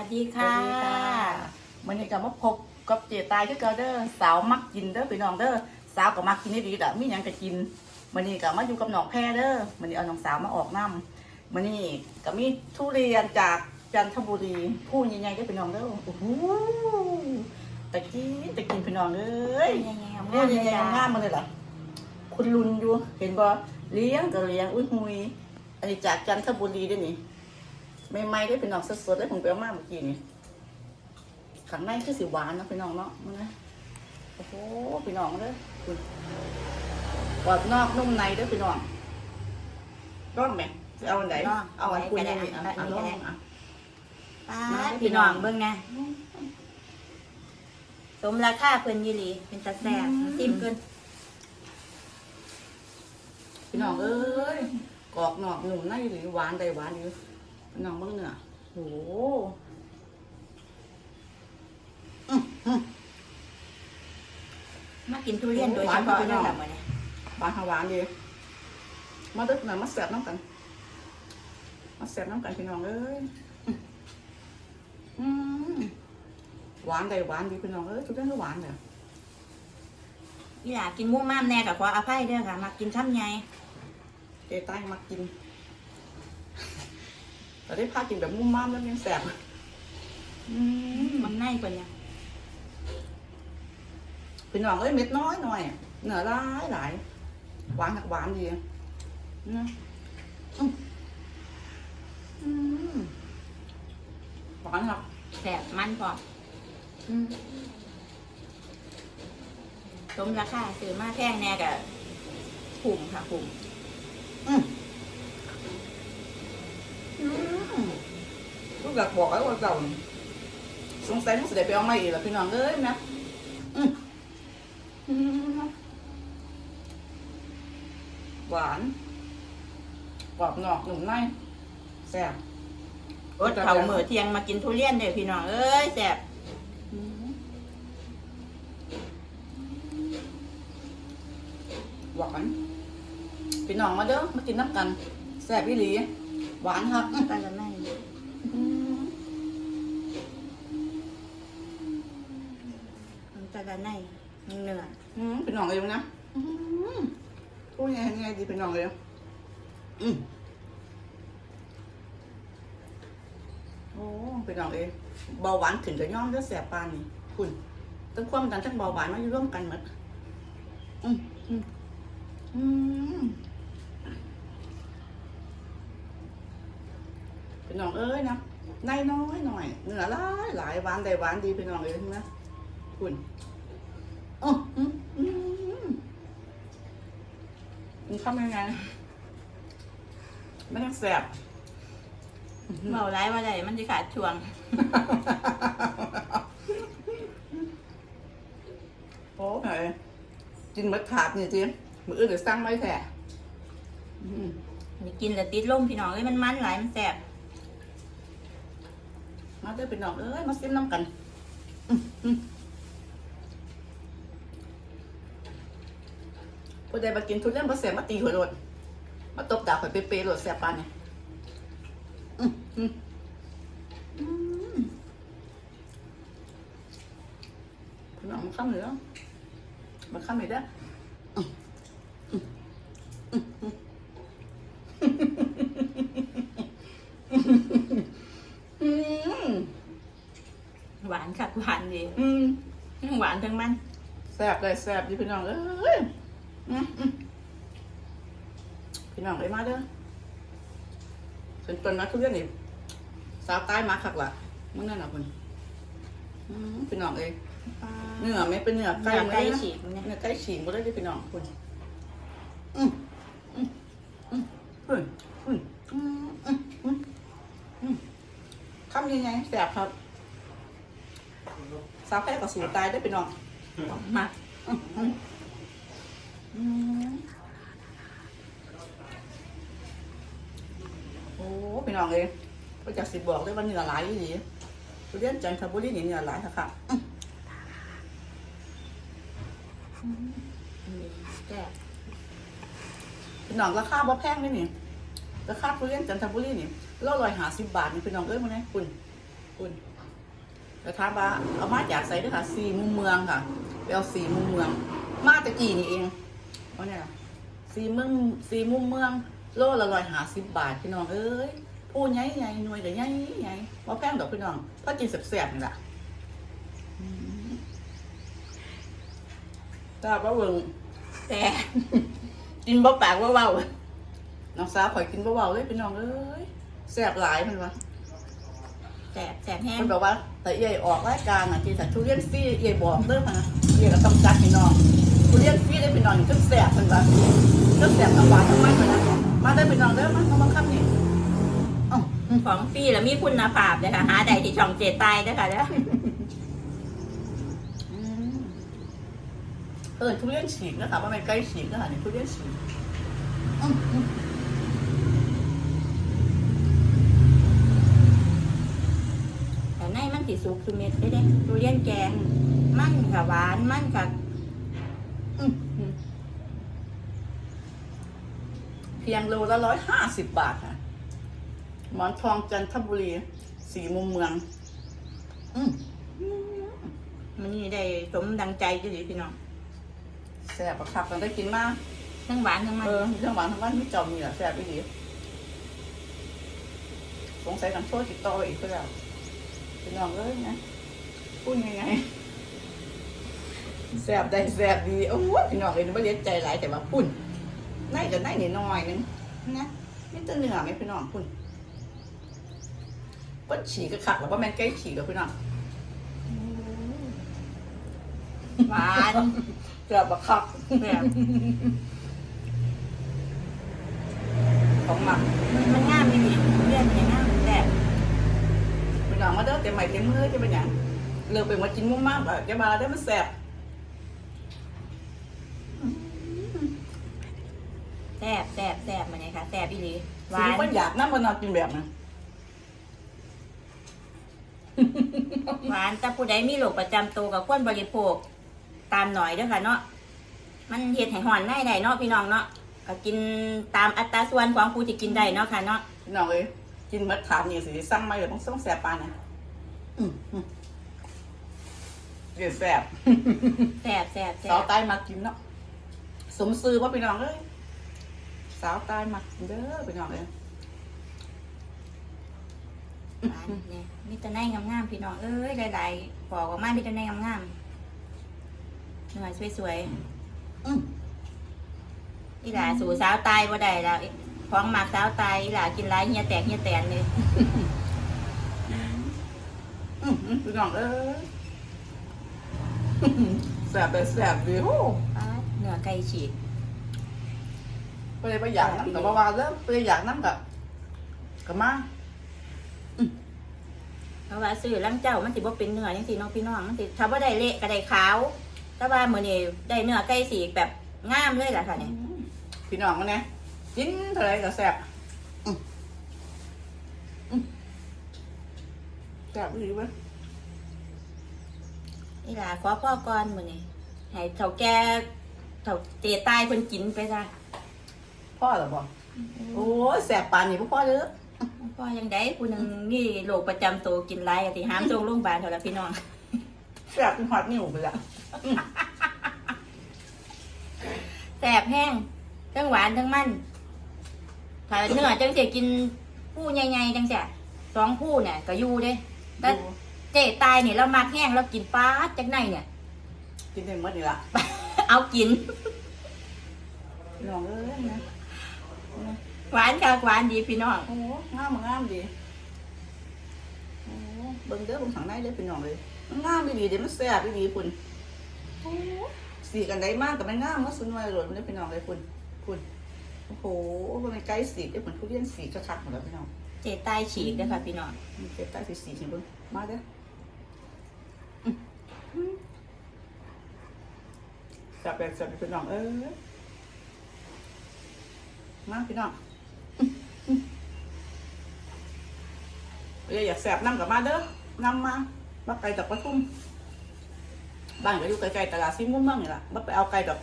วัสดีค่ะมันนี้จะมาพบกับเจตายคือเก่าเด้อสาวมักกินเด้อพี่น้องเด้อสาวก็มักกินดีๆแต่มีหยังก็กินมันนี้ก็มาอยู่กับน้องแพรเด้อมันนี้เอาน้องสาวมาออกน้ำมันนี้ก็มีทุเรียนจากจันทบุรีผู้ใหญ่ๆเด้อพี่น้องเด้อโอ้โหตะกี้ตะกินพี่น้องเอ้ยยังไงงามผู้ใหญ่ๆงามๆมาเลยล่ะคุณลุนอยู่เห็นบ่เลี้ยงก็เลี้ยงอุ้ยหุยอันนี้จากจันทบุรีเด้วยนี่ ใหม่ๆได้อพี่น้องสดๆได้ผมไปเอามาเมื่อกี้นี่ข้างในคือสีหวานเนาะพี่น้องเนาะมันนะโอ้โหพี่น้องเด้อคุณกรอบนอกนุ่มในเด้อพี่น้องร้องไหมจะเอาอันไหนเอาอันคุณนี่นี่อะอะร้องอะป้ามาดพี่พี่น้น้อองงเบิ่งนะสมราคาเพิ่นยี่หลีเป็นตาแซ่บซิมเกินพี่น้องเอ้ยกรอบนอกนุ่มในหรือหวานใดหวานอยู่พี่ น้องเบิ่งเนื้อโอ้โหอื้อหือมากินทุเรียนโดยเฉพาะเลยค่ะมื้อนี้หวานหาหวานดีมาเด้อหน่อยมาแซ่บน้ำกัน มาแซ่บน้ำกันพี่น้องเอ้ยอืมหวานใดหวานดีพี่น้องเอ้ยทุกเรื่องก็หวานเลยอีหลากินมุ้งม่ามแน่ก็ขออภัยเด้อค่ะมากินช้ำใหญ่เจใต้มากิน แต่ได้พากินแบบมุ้มม่ามแล้วยังแสบอืมมันในกว่าเนี่ยพี่น้องเอ้ยเม็ดน้อยหน่อยเนื้อหลายหลายหวานหักหวานดีนะอืมอืมหวานครับแซ่บมันพร้อมอืมสมราคาซื้อมาแพงแน่ก็คุ้มค่ะคุ้มอืมอืมลูก อยากบอกไอ้ว่าเก่าสงสัยต้องเสด็จไปเอามาอีกแล้วพี่น้องเอ้ยนะอืมอืมหวานกรอบนอกหนุ่มในแซ่บอดเขาวมื้อเที่ยงมากินทุเรียนเด้อพี่น้องเอ้ยแซ่บอืมหวานพี่น้องมาเด้อมากินน้ำกันแซ่บอีหลีหวานครับอืมปลาละไมอืม ปลาละไนเนื้ออืมพี่น้องเอวนะอืมพูดยังไงยังไงดีพี่น้องเอวอืมโอ้พี่น้องเอวเบาหวานขึ้นกับย่อมเด้อแสบปานนี่คุณต้องความดันทั้งเบาหวานมาอยู่ร่วมกันหมดอืมอืมอืมพี่น้องเอ้ยนะในน้อยหน่อยเนื้อหลายหลายหวานใดหวานดีพี่น้องเอ้ยนะคุณ อ๋ออืมอืมมันทำยังไงไม่ต้องแสบเมาร้ายว่าไรมันจะขาดช่วง โอ้ยกินมะขาดนี่จีมืออื่นเดี๋ยวสร้างไม่แท้อืมนี่กินแล้วติดลมพี่น้องเอ้ยมันมันหลายมันแซ่บมาเด้อเป็นน้องเอ้ยมาซิมน้ำกัน อืมอืม ผู้ใดมากินทุเรียนมาแสบมาตีหัวโลดมาตบดาข่อยเปรี้ยวๆโลดแสบปานเนี่ยอืมอืมอืมพี่น้องมาข้ามเหนือมาข้ามเหนือเด้อหวานค่ะหวานดีหวานทั้งมันแซ่บเลยแซ่บดีพี่น้องเอ้ยอืมอืม พี่น้องเอ้ยมาเด้อเป็นต้นนะทุเรียนนี่สาวใต้มาคักล่ะมึงนั่นน่ะคุณอืมพี่น้องเอ้ยเนื้อไม่เป็นเนื้อไก่ไก่หมดไก่เลยนะฉีกเนี่ยเนื้อไก่ฉีกหมดเลยดิพี่น้องคุณอืมอืมอืมอืมอืมอืมอืมอืมอืมคำยังไงแซ่บครับสาวแพ้กับสูตายได้อพี่น้องมาอืมโอ้พี่ น้องเอ้ยก็จะสิบบอกได้ว่าเนื้อหลายอยู่ดีทุเรียนจันทบุรีนี่เนื้อหลายค่ะค่ะพี่น้องราคาบ่แพงเลยนี่ราคาทุเรียนจันทบุรีนี่โลร้อยห้าสิบบาทนี่พี่น้องเอ้ยมาเนี่ยคุณคุณแต่ถามว่าเอามาจากไสเด้วยค่ะสี่มุมเมืองค่ะไปเอาสี่มุมเมือง มาตะกี้นี่เองเพราะเนี่ยสี่เมืองสี่มุมเมืองโลละร้อยหาสิบบาทพี่น้องเอ้ย ผู้ใหญ่ใหญ่หน่วยแต่ใหญ่ใหญ่ว่าแพงดอกพี่น้องเพราะกินแสบๆนี่แหละอืมทราบว่าเบิ่งแต่กินบ่ปากว่าเบาน้องสาวข่อยกินบ่เบาเลยพี่น้องเอ้ยแซ่บหลายมันวะแสบแสบแห้งมันบอกว่า แต่เอี่ยออกรายการอะที่แต่ทุเรียนฟรีเอี่ยบอกเด้อมานะเอี่ยก็ต้องจัดพี่น้องทุเรียนฟรีได้พี่น้องอยู่จนแซ่บมันวะจนแซ่บทั้งหวานทั้งมันเลยนะมาได้พี่น้องเด้อมาเอามาครับนี่เอ้า ของฟรีแล้วมีคุณภาพเลยค่ะหาได้ที่ช่องเจตายเด้อค่ะเด้ออืมเออทุเรียนฉีกนะคะว่าไม่นใกล้ฉีกนะคะนี่ทุเรียนฉีกอืมอืมแต่ในมันสิสุกสุเม็ดได้เด้ทุเรียนแกง มันค่ะหวานมันค่ะอืมอืมเพียงโลละร้อยห้าสิบบาทค่ะ หมอนทองจันทบุรี สีมุมเมือง อืมมันนี่ได้สมดังใจจะดีพี่น้องแซ่บประคับกันได้กินมากทั้งหวานทั้งมันเออเรื่องหวานทั้งวันไม่จอมนี่แหละแซ่บอีดีสงสัยกันโซ่ติดต่ออีกก็แล้วพี่น้องเอ้ยนะพูดยังไงแซ่บได้แซ่บดีโอ้ยพี่น้องเอ้ยไม่เลี้ยงใจหลายแต่ว่าปุ่นในกับในนิดหน่อยนึงนะนี่ตัวเนื้อไหมพี่น้องปุ่น ก็ฉีกกระขักแล้วว่าแม่นใกล้ฉีกกับพี่น้องหวานแซ่บประคับแบบของหมักมันมันงามดีดีทุเรียนเนี่ยงามแต่พี่น้องมาเด้อเต็มใหม่เต็มมือจะเป็นหยังเลิกไปมากินมุ่งมากแบบจะมาได้มันแซ่บแสบแสบแสบมันเนี่ยค่ะแสบอีหลีหหวาวานนมันอยากน้ำมันนอนกินแบบนั้น หวานแต่ผู้ใดมีโรคประจำตัวกับควรบริโภคตามหน่อยเด้อค่ะเนาะมันเฮ็ดให้หอนได้ได้เนาะพี่น้องเนาะก็กินตามอัตราส่วนของผู้ที่กินได้เนาะค่ะเนาะพี่น้องเอ้ยกินเมดถามนี่สิสั่งมาเลยต้องส่งแซ่บปานนะอืมอืมเดี๋ยวแซ่บแสบแสบแสสาวบใตายมากินเนาะสมซื้อว่าพี่น้องเอ้ยสาวใตายมากินเด้อพี่น้องเอ้ย หวานเนี่ยมีแต่ในงามๆพี่น้องเอ้ยหลายๆบอกออกมามีแต่ในงามๆเนื้อสวยอืมๆอีหลาสู่สาวตายบ่ได้แล้วของหมักสาวตายอีหลากินหลายเฮียแตกเฮียแตนเลยอืมอืมพี่น้องเอ้ยแซ่บแต่แซ่บดีโอ้ป๊าดเนื้อไก่ฉีกไปเลยไปอยากน้ำกับว่าเริ่มไปอยากน้ำกับกับมา เพราะว่าซื้อลังเจ้ามันสิบ่เป็นเนื้อจังซี่เน้องพี่น้องมันสิถ้าบ่ได้เละก็ได้ขาวแต่ว่ามื้อนี้ได้เนื้อไก่สีกแบบงามเลยล่ะค่ะเนี่ยพี่น้องมันเนี่ยกินเท่าไรก็แซ่บอืมอืมแซ่บดีเว้ยอีหลาขอพ่อก่อนมื้อนี้ให้เฒ่าแก่เฒ่าเตตายเพิ่นกินไปจ้ะพ่อเหรอบอกโอ้ยแซ่บปานนี่พ่อพ่อเด้อ พ่อยังได้ผู้หนึงมีโรคประจำตัวกินหลายก็สิหามส่งโรงพยาบาลเท่าละพี่น้องแซ่บเป็นฮอตนิ่วไปละแสบแห้งทั้งหวานทั้งมันถ้าเนื้อจังสิกินผู้ใหญ่ๆจังสิสองผู้เนี่ยก็อยู่เด้ แต่ ดูเจ๊ตายเนี่ยเรามักแห้งเรากินปลาดจากไหนเนี่ย กินได้หมดนี่ละเอากินพี่น้องเอ้ยนะนะ หวานค่ะหวานดีพี่น้องโอ้งามงามดีโอ้เบิ่งเด้อเบิ่งข้างในเด้อพี่น้องเลยมันงามดีๆเดี๋ยวมันแซ่บดีๆคุณโอ้สีกันได้มากกับมันงามก็สุนไว้หล่นเด้อพี่น้องเลยคุณคุณโอ้โหมันใกล้สีได้ผลทุเรียนสีคักๆหมดแล้วพี่น้องเจ๊ตายฉีกเด้อค่ะพี่น้องเก็บใต้สีสีเห็นเบิ่งมาเด้ออืมอืมจับแบบจับแบบพี่น้องเอ้ยมาพี่น้องอืมอืม เอ้ยอยากแสบน้ำกับมาเด้อนำมาบักไก่จากปทุมบ้านก็อยู่ไกลๆตลาดซิมุ่งเมืองนี่ล่ะบักไปเอาไก่ดอก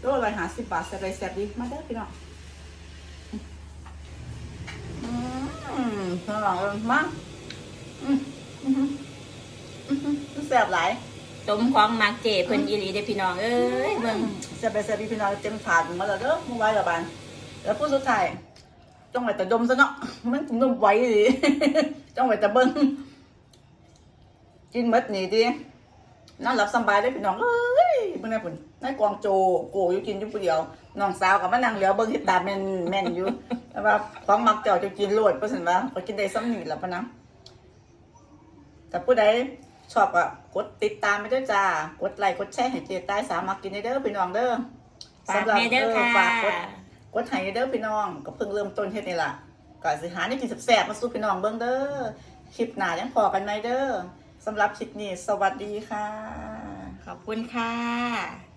โลละหาสิบบาทแสบไปแสบดีมาเด้อพี่น้องอืมพี่น้องเอ้ยมาอืมอืมอืมอืมแซ่บหลายสมของมักเจเพิ่นอีหลีเด้อพี่น้องเอ้ยเบิ่งแซ่บไปแซ่บพี่น้องเต็มถาดมาแล้วเด้อมื่อวานละบานแล้วพูดสุดท้าย จ้องไว้แต่ดมซะเนาะมันนมไว้ดิจ้องไว้แต่เบิ้งกินหมดนี่ดินอนหลับสำบายได้อพี่น้องเอ้ยเบิ่งได้ผลนายกวางโจโกอยู่กินอยู่ผู้เดียวน้องสาวกับมานั่งเหลียวเบิ่งเฮ็ดตาแม่นแม่นอยู่แต่ว่าของมักเจ้าจะกินโลดเพราะฉะนั้นว่าก็กินได้ซ้ำนี่แหละพะนะแต่ผู้ใดชอบก็กดติดตามไปด้วยจ้ากดไลค์กดแชร์ให้เจต้ายสามารถกินได้เด้อพี่น้องเด้อฝากแม่เด้อค่ะฝากกด กดไห้เด้อพี่น้องก็เพิ่งเริ่มต้นเฮ็ดนี่ล่ะก็สิหาในกินแซ่บๆมาสู้พี่น้องเบิ่งเด้อคลิปหน้ายังพอกันไหมเด้อสำหรับคลิปนี้สวัสดีค่ะ ขอบคุณค่ะ